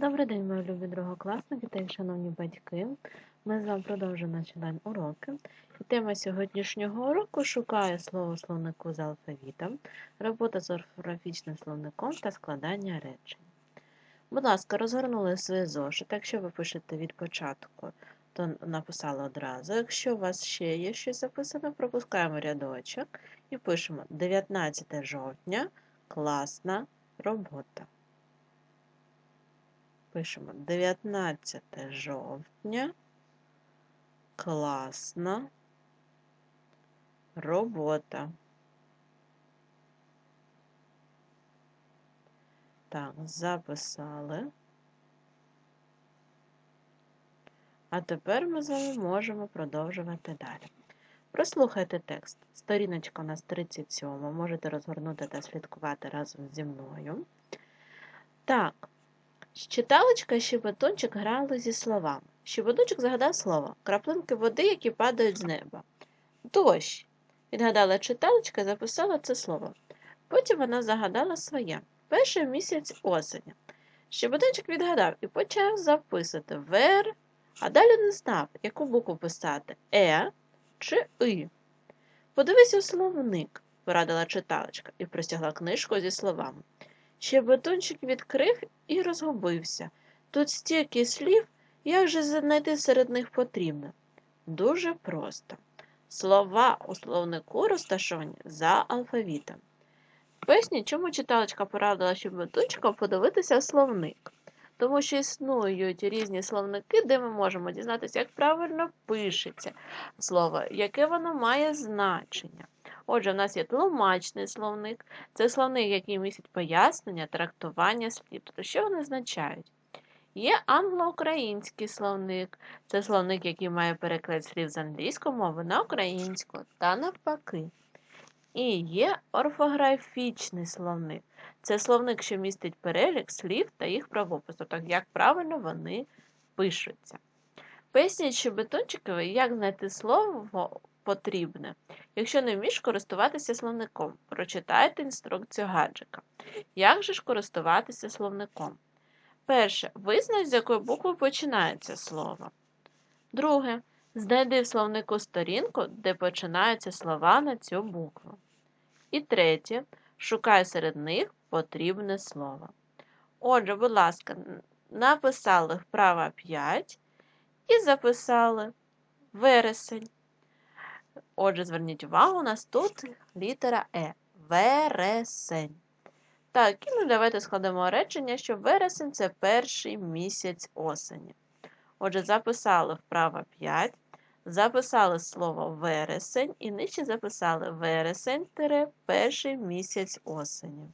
Добрий день, мої любі другокласники та й шановні батьки. Ми з вами продовжуємо наші онлайн-уроки. І тема сьогоднішнього уроку шукає слово словнику з алфавітом, робота з орфографічним словником та складання речень. Будь ласка, розгорнули свої зошити. Якщо ви пишете від початку, то написали одразу. Якщо у вас ще є щось записано, пропускаємо рядочок і пишемо 19 жовтня, класна робота. Пишемо 19 жовтня. Класна робота. Так, записали. А тепер ми з вами можемо продовжувати далі. Прослухайте текст. Сторіночка у нас 37. Можете розгорнути та слідкувати разом зі мною. Так. Щиталочка і щебетунчик грали зі словами. Щебетунчик загадав слово краплинки води, які падають з неба. Дощ. Відгадала читалочка і записала це слово. Потім вона загадала своє. Перший місяць осені. Щебетунчик відгадав і почав записувати вер, а далі не знав, яку букву писати Е чи И. Подивись у словник, порадила читалочка і простягла книжку зі словами. Щебетунчик відкрив і розгубився. Тут стільки слів, як же знайти серед них потрібно? Дуже просто. Слова у словнику розташовані за алфавітом. Поясніть, чому читалочка порадила щебетунчика подивитися в словник. Тому що існують різні словники, де ми можемо дізнатися, як правильно пишеться слово, яке воно має значення. Отже, в нас є тлумачний словник, це словник, який містить пояснення, трактування слів. Тобто, що вони означають? Є англо-український словник, це словник, який має переклад слів з англійської мови на українську та навпаки. І є орфографічний словник. Це словник, що містить перелік слів та їх правопису, так як правильно вони пишуться. Поясніть, що бетончикові, як знайти слово потрібне. Якщо не вмієш користуватися словником, прочитайте інструкцію гаджика. Як же ж користуватися словником? Перше. Визнач, з якої букви починається слово. Друге. Знайди в словнику сторінку, де починаються слова на цю букву. І третє. Шукай серед них потрібне слово. Отже, будь ласка, написали вправа 5 і записали вересень. Отже, зверніть увагу, у нас тут літера Е. Вересень. Так, і ну давайте складемо речення, що вересень це перший місяць осені. Отже, записали вправо 5, записали слово вересень і нижче записали вересень перший місяць осені.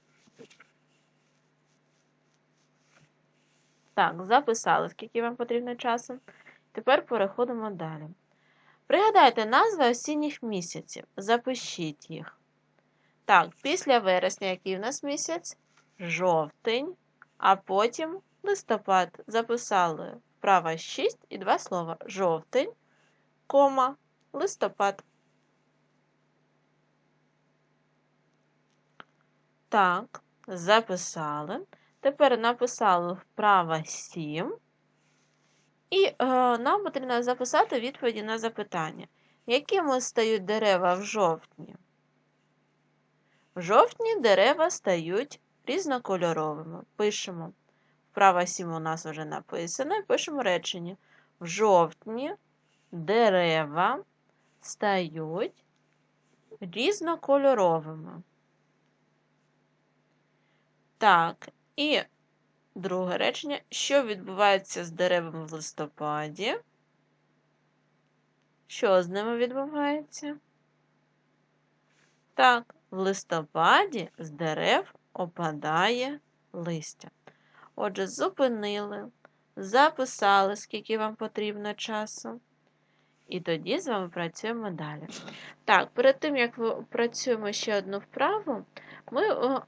Так, записали, скільки вам потрібно часу. Тепер переходимо далі. Пригадайте назви осінніх місяців. Запишіть їх. Так, після вересня, який в нас місяць? Жовтень, а потім листопад. Записали вправо 6 і два слова. Жовтень, кома, листопад. Так, записали. Тепер написали вправо 7. І е, нам потрібно записати відповіді на запитання. Якими стають дерева в жовтні? В жовтні дерева стають різнокольоровими. Пишемо. Вправа 7 у нас вже написано, і пишемо речення. В жовтні дерева стають різнокольоровими. Так, і Друге речення. Що відбувається з деревами в листопаді? Що з ними відбувається? Так, в листопаді з дерев опадає листя. Отже, зупинили, записали, скільки вам потрібно часу. І тоді з вами працюємо далі. Так, перед тим, як працюємо ще одну вправу, ми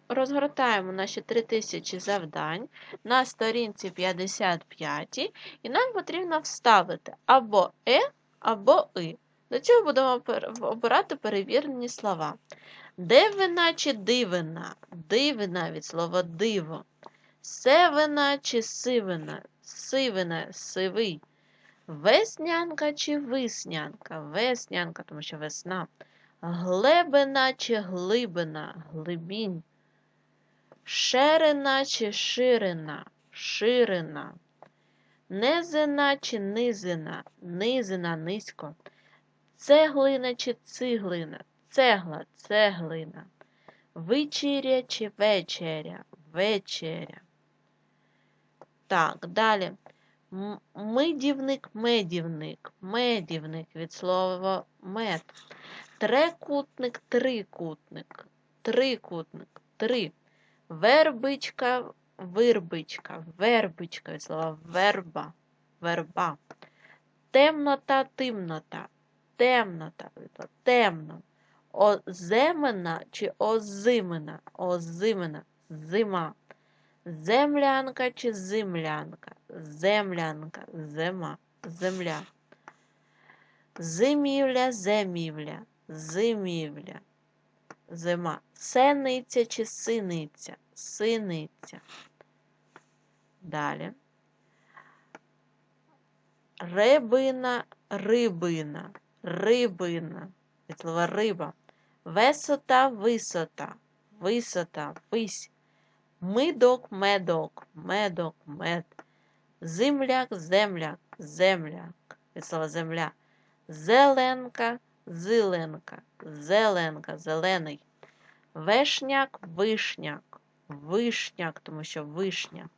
розгортаємо наші 3000 завдань на сторінці 55 і нам потрібно вставити або Е, або И. До цього будемо обирати перевірені слова. Дивина чи дивина? Дивина від слова диво. Севина чи сивина? Сивина, сивий. Веснянка чи виснянка? Веснянка, тому що весна. Глебина чи глибина? Глибінь. Шерина чи ширина? Ширина. Незина чи низина? Низина низько. Цеглина чи циглина? Цегла, цеглина. Вечеря чи вечеря? Вечеря. Так, далі. Мидівник, медівник, медівник від слова мед. Трикутник, трикутник, трикутник, три. Вербичка, вирбичка, вербичка від слова верба, верба. Темнота, тимнота, темнота, темно. Оземена чи озимена, озимена, зима. Землянка чи землянка, землянка, зима, земля. Зимівля, зимівля, зимівля, зима. Сениця чи синиця, синиця. Далі. Рибина, рибина, рибина. Від слова риба. Висота, висота, висота, вись. Мидок, медок, медок, мед. Земляк, земляк, земляк. Від слова земля. Зеленка, зеленка, зеленка, зелений. Вешняк, вишняк, вишняк, тому що вишня.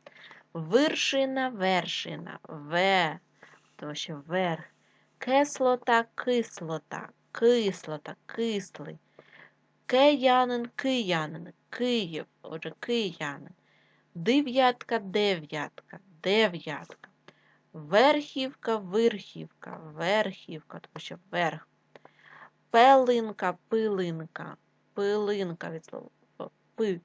Виршина, вершина, ве, тому що верх. Кислота, кислота, кислота, кислий. Киянин, киянин, Київ, отже, киянин. Дев'ятка, дев'ятка, дев'ятка. Верхівка, верхівка, верхівка, тому що верх. Пелинка, пилинка, пилинка від слова пи,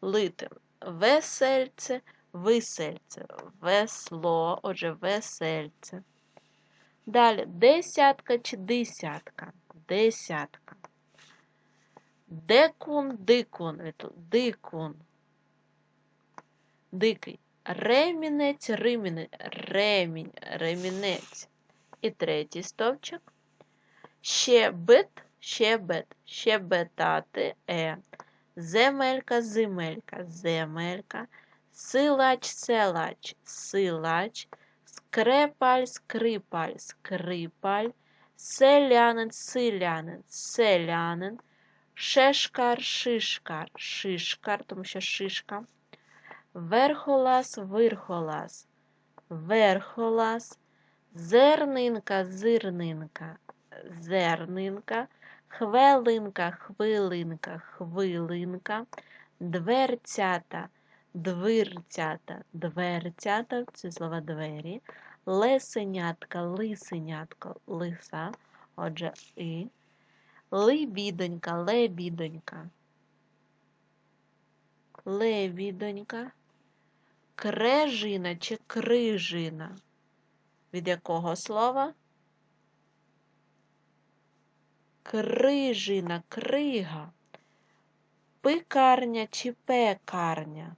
лити. Весельце, висельце, весло, отже, весельце. Далі десятка чи десятка, десятка. Декун, дикун, дикун. Дикий. Ремінець, римінець, ремінь, ремінець. І третій стовпчик. Щебет, щебет, щебетати, е. Земелька, земелька, земелька. Силач, селач, силач. Скрепаль, скрипаль, скрипаль. Селянин, селянин, селянин. Шешкар, шишкар, шишкар, тому що шишка. Верхолас, вирхолас, верхолас, зернинка, зирнинка, зернинка, хвилинка, хвилинка, хвилинка, дверцята, двирцята, дверцята, це слова двері, лисенятка, лисенятка, лиса, отже, і, либідонька, лебідонька, лебідонька, крежина чи крижина. Від якого слова? Крижина, крига, пекарня чи пекарня.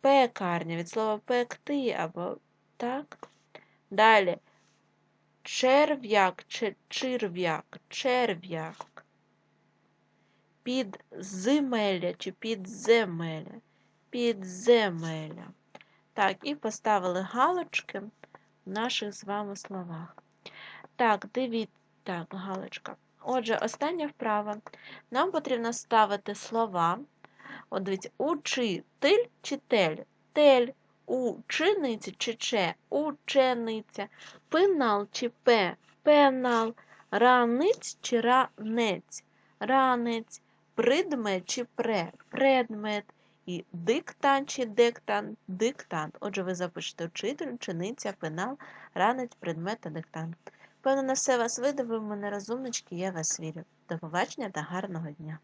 Пекарня від слова пекти або так. Далі черв'як чи черв'як, черв'як. Підземелля чи підземелля, підземелля. Так, і поставили галочки в наших з вами словах. Так, дивіться, так, галочка. Отже, остання вправа. Нам потрібно ставити слова. От дивіться, учитель чи тель, тель, учениці чи че, учениця, пенал чи пе, пенал, ранець чи ранець, ранець, предмет чи пре, предмет. І диктант чи диктант, диктант. Отже, ви запишете учитель, учениця, пенал, ранець, предмет та диктант. Певно, на все вас видав, ви в мене розумнички, я вас вірю. До побачення та гарного дня!